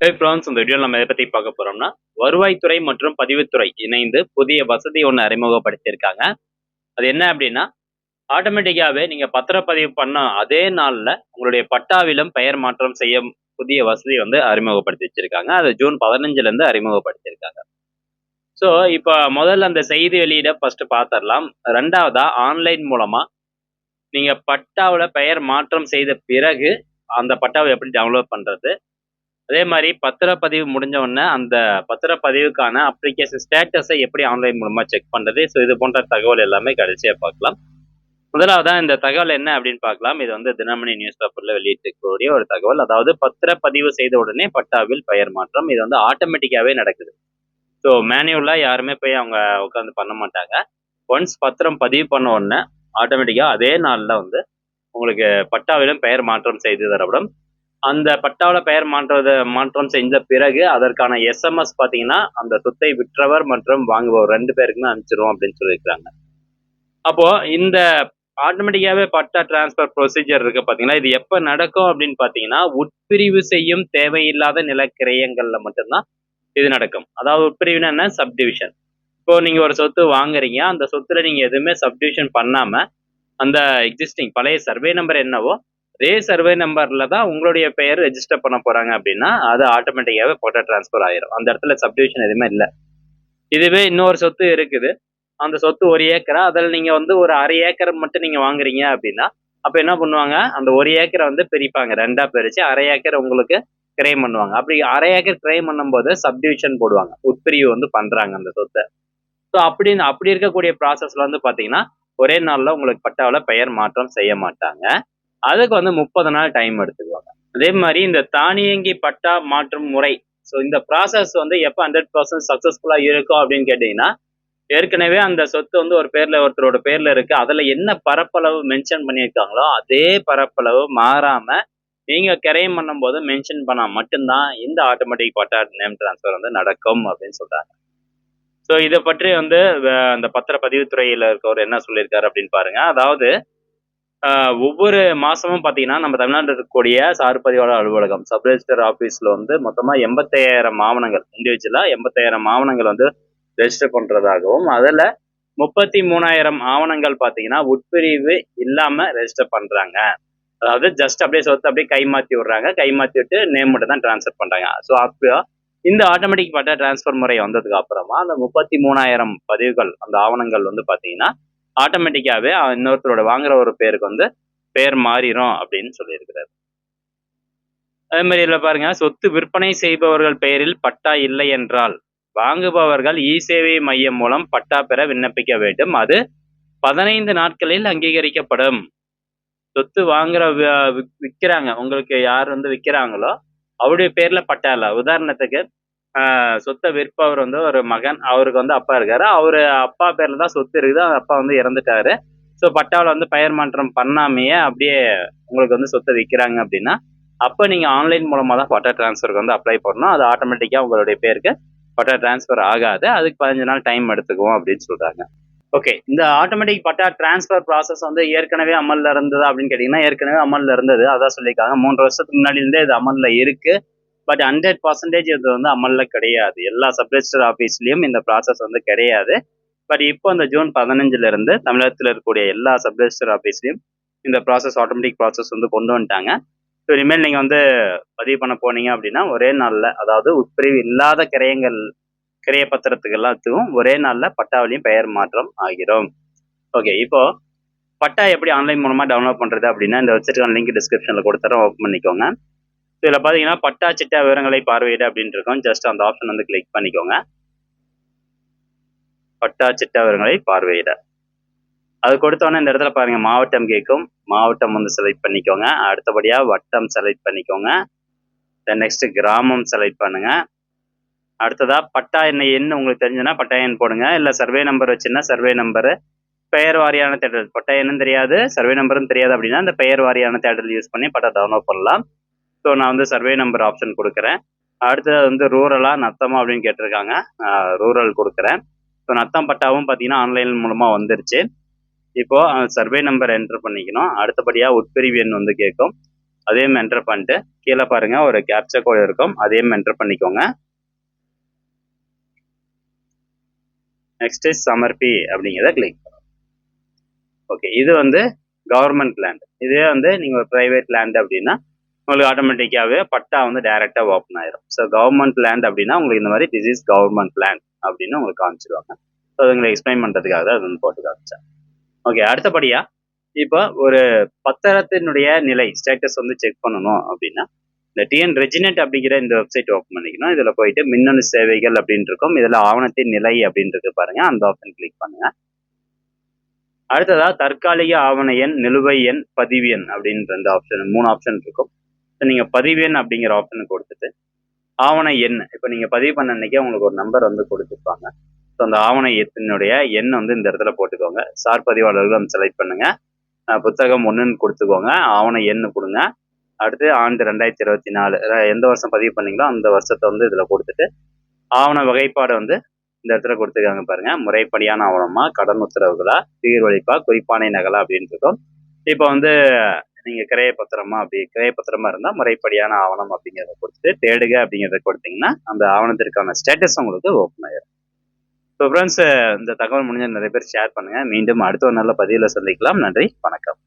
ஹே France இந்த video நம்ம எதை பற்றி பார்க்க போகிறோம்னா வருவாய்த்துறை மற்றும் பதிவுத்துறை இணைந்து புதிய வசதி ஒன்று அறிமுகப்படுத்தியிருக்காங்க. அது என்ன அப்படின்னா ஆட்டோமேட்டிக்காகவே நீங்கள் பத்திரப்பதிவு பண்ண அதே நாளில் உங்களுடைய பட்டாவிலும் பெயர் மாற்றம் செய்ய புதிய வசதி வந்து அறிமுகப்படுத்தி வச்சிருக்காங்க. அது ஜூன் பதினஞ்சுலேருந்து அறிமுகப்படுத்தியிருக்காங்க. ஸோ இப்போ முதல்ல அந்த செய்தி வெளியிட ஃபர்ஸ்ட் பார்த்துடலாம் ரெண்டாவதா ஆன்லைன் மூலமாக நீங்கள் பட்டாவில் பெயர் மாற்றம் செய்த பிறகு அந்த பட்டாவை எப்படி டவுன்லோட் பண்ணுறது அதே மாதிரி பத்திரப்பதிவு முடிஞ்ச உடனே அந்த பத்திரப்பதிவுக்கான அப்ளிகேஷன் ஸ்டேட்டஸை எப்படி ஆன்லைன் மூலமா செக் பண்றது? ஸோ இது போன்ற தகவல் எல்லாமே கடைசியாக பார்க்கலாம். முதலாவதா இந்த தகவல் என்ன அப்படின்னு பார்க்கலாம். இது வந்து தினமணி நியூஸ் பேப்பர்ல வெளியிட்டிருக்கக்கூடிய ஒரு தகவல். அதாவது பத்திரப்பதிவு செய்த உடனே பட்டாவில் பெயர் மாற்றம். இது வந்து ஆட்டோமேட்டிக்காவே நடக்குது. ஸோ மேனுவலா யாருமே போய் அவங்க உட்காந்து பண்ண மாட்டாங்க. ஒன்ஸ் பத்திரம் பதிவு பண்ண உடனே ஆட்டோமேட்டிக்காக அதே நாளில் வந்து உங்களுக்கு பட்டாவிலும் பெயர் மாற்றம் செய்து தரப்படும். அந்த பட்டாவில் பெயர் மாற்றுவது மாற்றம் செஞ்ச பிறகு அதற்கான எஸ்எம்எஸ் பார்த்தீங்கன்னா அந்த சொத்தை விற்றவர் மற்றும் வாங்குபவர் ரெண்டு பேருக்குமே அனுப்பிச்சிருவோம் அப்படின்னு சொல்லியிருக்காங்க அப்போ இந்த ஆட்டோமேட்டிக்காவே பட்டா டிரான்ஸ்ஃபர் ப்ரொசீஜர் இருக்கு பார்த்தீங்கன்னா இது எப்போ நடக்கும் அப்படின்னு பார்த்தீங்கன்னா உட்பிரிவு செய்யும் தேவையில்லாத நிலக்கிரயங்களில் மட்டும்தான் இது நடக்கும். அதாவது உட்பிரிவுனா என்ன? சப்டிவிஷன் இப்போ நீங்கள் ஒரு சொத்து வாங்குறீங்க அந்த சொத்துல நீங்கள் எதுவுமே சப்டிவிஷன் பண்ணாமல் அந்த எக்ஸிஸ்டிங் பழைய சர்வே நம்பர் என்னவோ அதே சர்வே நம்பர்ல தான் உங்களுடைய பெயர் ரெஜிஸ்டர் பண்ண போறாங்க அப்படின்னா அது ஆட்டோமேட்டிக்காவே போட்டோ டிரான்ஸ்ஃபர் ஆயிரும். அந்த இடத்துல சப்டிவிஷன் எதுவுமே இல்லை. இதுவே இன்னொரு சொத்து இருக்குது. அந்த சொத்து ஒரு ஏக்கரா? அதில் நீங்க வந்து ஒரு அரை ஏக்கர் மட்டும் நீங்க வாங்குறீங்க அப்படின்னா அப்ப என்ன பண்ணுவாங்க? அந்த ஒரு ஏக்கரை வந்து பிரிப்பாங்க. ரெண்டா பிரிச்சு அரை ஏக்கர் உங்களுக்கு கிரைம் பண்ணுவாங்க. அப்படி அரை ஏக்கர் கிரைம் பண்ணும்போது சப்டிவிஷன் போடுவாங்க. உட்பிரிவு வந்து பண்றாங்க அந்த சொத்தை. ஸோ அப்படி அப்படி இருக்கக்கூடிய ப்ராசஸ்ல வந்து பாத்தீங்கன்னா ஒரே நாள்ல உங்களுக்கு பட்டாவில் பெயர் மாற்றம் செய்ய மாட்டாங்க. அதுக்கு வந்து முப்பது நாள் டைம் எடுத்துக்குவாங்க. அதே மாதிரி இந்த தானியங்கி பட்டா மாற்றும் முறை. ஸோ இந்த ப்ராசஸ் வந்து எப்போ ஹண்ட்ரட் பர்சன்ட் சக்ஸஸ்ஃபுல்லாக இருக்கும் அப்படின்னு கேட்டிங்கன்னா ஏற்கனவே அந்த சொத்து வந்து ஒரு பேரில் ஒருத்தரோட பேரில் இருக்கு. அதில் என்ன பரப்பளவு மென்ஷன் பண்ணியிருக்காங்களோ அதே பரப்பளவு மாறாமல் நீங்கள் கிரையம் பண்ணும்போது மென்ஷன் பண்ணால் மட்டும்தான் இந்த ஆட்டோமேட்டிக் பட்டா நேம் டிரான்ஸ்ஃபர் வந்து நடக்கும் அப்படின்னு சொல்கிறாங்க ஸோ இதை பற்றி வந்து அந்த பத்திரப்பதிவுத்துறையில் இருக்கவர் என்ன சொல்லியிருக்காரு அப்படின்னு பாருங்க. அதாவது ஒவ்வொரு மாசமும் பாத்தீங்கன்னா நம்ம தமிழ்நாட்டில் இருக்கக்கூடிய சார் பதிவாளர் அலுவலகம் சப் ரெஜிஸ்டர் வந்து மொத்தமா எண்பத்தாயிரம் ஆவணங்கள் இண்டிவிஜுவலா எண்பத்தாயிரம் ஆவணங்கள் வந்து ரெஜிஸ்டர் பண்றதாகவும் அதுல முப்பத்தி மூணாயிரம் ஆவணங்கள் பாத்தீங்கன்னா உட்பிரிவு இல்லாம ரெஜிஸ்டர் பண்றாங்க. அதாவது ஜஸ்ட் அப்படியே சொத்து அப்படியே கை மாத்தி விடுறாங்க. கை மாற்றி விட்டு நேம் மட்டும் தான் டிரான்ஸ்ஃபர் பண்றாங்க. ஸோ அப்போ இந்த ஆட்டோமேட்டிக் பட்டா டிரான்ஸ்ஃபர் முறை வந்ததுக்கு அப்புறமா அந்த முப்பத்தி மூணாயிரம் பதிவுகள் அந்த ஆவணங்கள் வந்து பாத்தீங்கன்னா ஆட்டோமேட்டிக்காவே இன்னொருத்தரோட வாங்குற ஒரு பேருக்கு வந்து பேர் மாறிடும் அப்படின்னு சொல்லியிருக்கிறார். அதே மாதிரி இதுல பாருங்க சொத்து விற்பனை செய்பவர்கள் பெயரில் பட்டா இல்லை என்றால் வாங்குபவர்கள் இ சேவை மையம் மூலம் பட்டா பெற விண்ணப்பிக்க வேண்டும். அது பதினைந்து நாட்களில் அங்கீகரிக்கப்படும். சொத்து வாங்குற விற்கிறாங்க விக்கிறாங்க. உங்களுக்கு யார் வந்து விக்கிறாங்களோ அவருடைய பேர்ல பட்டா இல்லை. உதாரணத்துக்கு சொத்தை விற்பவர் வந்து ஒரு மகன். அவருக்கு வந்து அப்பா இருக்காரு. அவரு அப்பா பேர்ல தான் சொத்து இருக்குது. அந்த அப்பா வந்து இறந்துட்டாரு. ஸோ பட்டாவில் வந்து பெயர் மாற்றம் பண்ணாமையே அப்படியே உங்களுக்கு வந்து சொத்தை விற்கிறாங்க அப்படின்னா அப்போ நீங்கள் ஆன்லைன் மூலமாக தான் பட்டா டிரான்ஸ்ஃபருக்கு வந்து அப்ளை பண்ணணும். அது ஆட்டோமேட்டிக்காக உங்களுடைய பேருக்கு பட்டா டிரான்ஸ்ஃபர் ஆகாது. அதுக்கு பதினஞ்சு நாள் டைம் எடுத்துக்குவோம் அப்படின்னு சொல்கிறாங்க ஓகே இந்த ஆட்டோமேட்டிக் பட்டா டிரான்ஸ்ஃபர் ப்ராசஸ் வந்து ஏற்கனவே அமலில் இருந்தது அப்படின்னு கேட்டிங்கன்னா ஏற்கனவே அமலில் இருந்தது. அதான் சொல்லியிருக்காங்க. மூன்று வருஷத்துக்கு முன்னாடி இருந்தே இது அமலில் இருக்குது பட் ஹண்ட்ரட் பர்சன்டேஜ் இது வந்து அமல்ல கிடையாது. எல்லா சப்ரெஜிஸ்டர் ஆஃபீஸ்லயும் இந்த ப்ராசஸ் வந்து கிடையாது. பட் இப்போ இந்த ஜூன் பதினஞ்சுல இருந்து தமிழகத்தில் இருக்கக்கூடிய எல்லா சப்ரெஜிஸ்டர் ஆஃபீஸ்லயும் இந்த ப்ராசஸ் ஆட்டோமேட்டிக் ப்ராசஸ் வந்து கொண்டு வந்துட்டாங்க. ஸோ இனிமேல் நீங்க வந்து பதிவு பண்ண போனீங்க அப்படின்னா ஒரே நாள்ல அதாவது உட்பிரிவு இல்லாத கிரயங்கள் கிரைய பத்திரத்துக்கு எல்லாத்துக்கும் ஒரே நாள்ல பட்டாவிலையும் பெயர் மாற்றம் ஆகிரும். ஓகே இப்போ பட்டா எப்படி ஆன்லைன் மூலமா டவுன்லோட் பண்றது அப்படின்னா இந்த வெப்சைட்டுக்கான லிங்க் டிஸ்கிரிப்ஷனில் கொடுத்துறோம் ஓப்பன் பண்ணிக்கோங்க. இதில் பார்த்தீங்கன்னா பட்டா சிட்டா விவரங்களை பார்வையிட அப்படின்னு இருக்கும். ஜஸ்ட் அந்த ஆப்ஷன் வந்து கிளிக் பண்ணிக்கோங்க. பட்டா சிட்டா விவரங்களை பார்வையிட. அது கொடுத்தோன்னே இந்த இடத்துல பாருங்க மாவட்டம் கேட்கும். மாவட்டம் வந்து செலக்ட் பண்ணிக்கோங்க. அடுத்தபடியாக வட்டம் செலக்ட் பண்ணிக்கோங்க. தென் நெக்ஸ்ட் கிராமம் செலக்ட் பண்ணுங்க. அடுத்ததா பட்டா எண் எண் உங்களுக்கு தெரிஞ்சுன்னா பட்டா எண் போடுங்க. இல்லை சர்வே நம்பர் வச்சுன்னா சர்வே நம்பரு பெயர் வாரியான தேடல். பட்டா எண்ணும் தெரியாது சர்வே நம்பரும் தெரியாது அப்படின்னா அந்த பெயர் வாரியான தேடல் யூஸ் பண்ணி பட்டா டவுன்லோட் பண்ணலாம். ஸோ நான் வந்து சர்வே நம்பர் ஆப்ஷன் கொடுக்குறேன். அடுத்தது வந்து ரூரலா நத்தமா அப்படின்னு கேட்டிருக்காங்க. ரூரல் கொடுக்குறேன். ஸோ நத்தம் பட்டாவும் பார்த்தீங்கன்னா ஆன்லைன் மூலமாக வந்துருச்சு. இப்போ சர்வே நம்பர் என்டர் பண்ணிக்கணும். அடுத்தபடியாக உட்பிரிவு எண் வந்து கேட்கும். அதையும் என்டர் பண்ணிட்டு கீழே பாருங்க ஒரு கேப்சா கோடு இருக்கும். அதையும் என்டர் பண்ணிக்கோங்க. நெக்ஸ்ட் சமர்ப்பி அப்படிங்கிறத கிளிக் ஓகே இது வந்து கவர்மெண்ட் லேண்ட் இதே வந்து நீங்கள் ஒரு ப்ரைவேட் லேண்ட் அப்படின்னா உங்களுக்கு ஆட்டோமேட்டிக்காகவே பட்டா வந்து டைரக்டா ஓப்பன் ஆயிரும். ஸோ கவர்மெண்ட் லேண்ட் அப்படின்னா உங்களுக்கு இந்த மாதிரி திஸ் இஸ் கவர்மெண்ட் லேண்ட் அப்படின்னு உங்களுக்கு காமிச்சிருவாங்க. ஸோ அதை உங்களுக்கு எக்ஸ்பிளைன் பண்றதுக்காக தான் அது வந்து போட்டு காமிச்சேன். ஓகே அடுத்தபடியா இப்போ ஒரு பத்திரத்தினுடைய நிலை ஸ்டேட்டஸ் வந்து செக் பண்ணணும் அப்படின்னா இந்த டிஎன் ரெஜினெட் அப்படிங்கிற இந்த வெப்சைட் ஓப்பன் பண்ணிக்கணும். இதில் போயிட்டு மின்னணு சேவைகள் அப்படின்னு இருக்கும் இதில் ஆவணத்தின் நிலை அப்படின்றது பாருங்க. அந்த ஆப்ஷன் கிளிக் பண்ணுங்க. அடுத்ததா தற்காலிக ஆவண எண் நிலுவை எண் பதிவு எண் அப்படின்ற ரெண்டு ஆப்ஷன் மூணு ஆப்ஷன் இருக்கும். ஸோ நீங்கள் பதிவு அப்படிங்கிற ஆப்ஷனை கொடுத்துட்டு ஆவண எண். இப்போ நீங்கள் பதிவு பண்ண அன்னைக்கே உங்களுக்கு ஒரு நம்பர் வந்து கொடுத்துருப்பாங்க. ஸோ அந்த ஆவண எத்தினுடைய எண் வந்து இந்த இடத்துல போட்டுக்கோங்க. சார் பதிவாளர்கள் செலக்ட் பண்ணுங்க. புத்தகம் ஒன்றுன்னு கொடுத்துக்கோங்க. ஆவண எண் கொடுங்க. அடுத்து ஆண்டு ரெண்டாயிரத்தி இருபத்தி நாலு. எந்த வருஷம் பதிவு பண்ணீங்களோ அந்த வருஷத்தை வந்து இதில் கொடுத்துட்டு ஆவண வகைப்பாடு வந்து இந்த இடத்துல கொடுத்துருக்காங்க பாருங்க. முறைப்படியான ஆவணமா கடன் உத்தரவுகளா தீர்வளிப்பா குறிப்பானை நகலா அப்படின்னு இருக்கும். இப்போ வந்து நீங்க கிரைய பத்திரமா அப்படி கிரைய பத்திரமா இருந்தா முறைப்படியான ஆவணம் அப்படிங்கிறத கொடுத்துட்டு தேடுக அப்படிங்கிறத கொடுத்தீங்கன்னா அந்த ஆவணத்திற்கான ஸ்டேட்டஸ் உங்களுக்கு ஓப்பன் ஆயிரும். ஸோ ஃப்ரெண்ட்ஸ் இந்த தகவல் முடிஞ்ச நிறைய பேர் ஷேர் பண்ணுங்க. மீண்டும் அடுத்த ஒரு நல்ல பதிவில் சந்திக்கலாம். நன்றி. வணக்கம்.